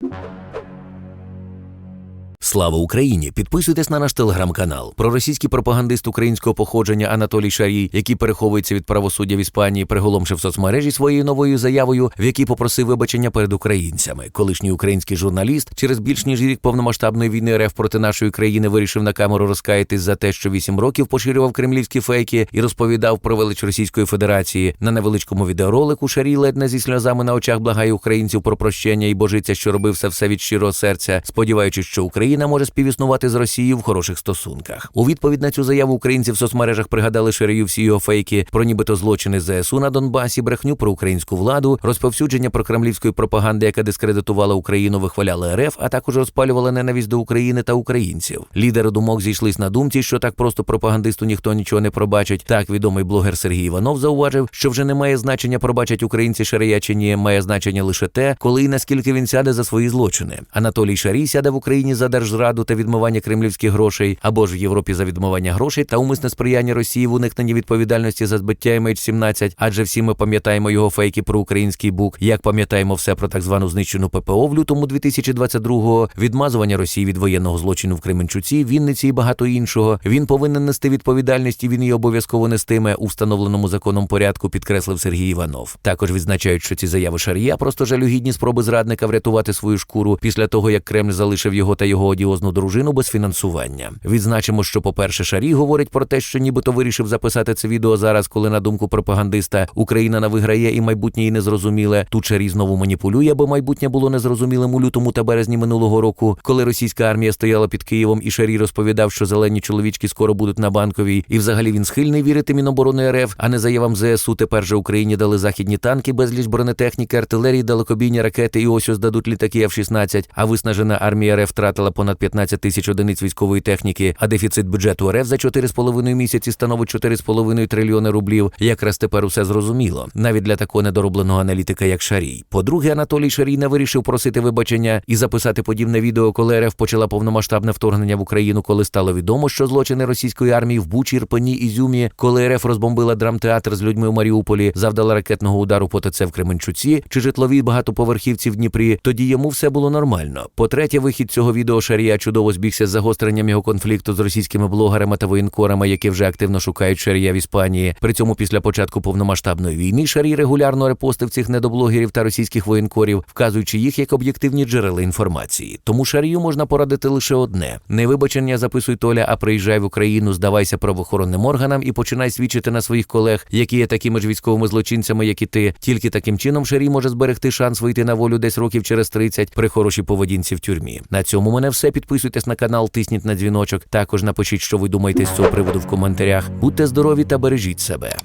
you Слава Україні! Підписуйтесь на наш телеграм-канал. Проросійський пропагандист українського походження Анатолій Шарій, який переховується від правосуддя в Іспанії, приголомшив соцмережі своєю новою заявою, в якій попросив вибачення перед українцями. Колишній український журналіст через більш ніж рік повномасштабної війни РФ проти нашої країни вирішив на камеру розкаятись за те, що вісім років поширював кремлівські фейки і розповідав про велич Російської Федерації. На невеличкому відеоролику Шарій ледь не зі сльозами на очах благає українців про прощення і божиться, що робив все все від щирого серця, сподіваючись, що Україна може співіснувати з Росією в хороших стосунках. У відповідь на цю заяву українці в соцмережах пригадали Шарію всі його фейки про нібито злочини ЗСУ на Донбасі, брехню про українську владу, розповсюдження про кремлівської пропаганди, яка дискредитувала Україну, вихваляли РФ, а також розпалювала ненависть до України та українців. Лідери думок зійшлись на думці, що так просто пропагандисту ніхто нічого не пробачить. Так відомий блогер Сергій Іванов зауважив, що вже не має значення пробачать українці Шарія чи ні, має значення лише те, коли і наскільки він сяде за свої злочини. Анатолій Шарій сяде в Україні за держзраду та відмивання кремлівських грошей, або ж в Європі за відмивання грошей та умисне сприяння Росії в уникненні відповідальності за збиття MH17, адже всі ми пам'ятаємо його фейки про український бук, як пам'ятаємо все про так звану знищену ППО в лютому 2022-го, відмазування Росії від воєнного злочину в Кременчуці, Вінниці і багато іншого. Він повинен нести відповідальність і він її обов'язково нестиме у встановленому законом порядку, підкреслив Сергій Іванов. Також відзначають, що ці заяви Шарія просто жалюгідні спроби зрадника врятувати свою шкуру після того, як Кремль залишив його та його одіозну дружину без фінансування. Відзначимо, що, по-перше, Шарій говорить про те, що нібито вирішив записати це відео зараз, коли на думку пропагандиста Україна не виграє і майбутнє їй незрозуміле. Тут Шарій знову маніпулює, бо майбутнє було незрозумілим у лютому та березні минулого року, коли російська армія стояла під Києвом, і Шарій розповідав, що зелені чоловічки скоро будуть на банковій, і взагалі він схильний вірити Міноборони РФ, а не заявам ЗСУ. Тепер же Україні дали західні танки, безліч бронетехніки, артилерії, далекобійні ракети, і ось ось дадуть літаки F-16, А виснажена армія РФ втратила понад 15 тисяч одиниць військової техніки, а дефіцит бюджету РФ за 4,5 місяці становить 4,5 трильйони рублів. Якраз тепер усе зрозуміло, навіть для такого недоробленого аналітика, як Шарій. По-друге, Анатолій Шарій не вирішив просити вибачення і записати подібне відео, коли РФ почала повномасштабне вторгнення в Україну, коли стало відомо, що злочини російської армії в Бучі, Ірпені, Ізюмі, коли РФ розбомбила драмтеатр з людьми у Маріуполі, завдала ракетного удару по ТЦ в Кременчуці чи житлові багатоповерхівці в Дніпрі. Тоді йому все було нормально. По-третє, вихід цього відео Шарія чудово збігся з загостренням його конфлікту з російськими блогерами та воєнкорами, які вже активно шукають Шарія в Іспанії. При цьому після початку повномасштабної війни Шарій регулярно репостив цих недоблогерів та російських воєнкорів, вказуючи їх як об'єктивні джерела інформації. Тому Шарію можна порадити лише одне: не вибачення записуй Толя, а приїжджай в Україну, здавайся правоохоронним органам і починай свідчити на своїх колег, які є такими ж військовими злочинцями, як і ти. Тільки таким чином Шарій може зберегти шанс вийти на волю десь років через 30 при хорошій поведінці в тюрмі. На цьому мене все. Підписуйтесь на канал, тисніть на дзвіночок. Також напишіть, що ви думаєте з цього приводу в коментарях. Будьте здорові та бережіть себе.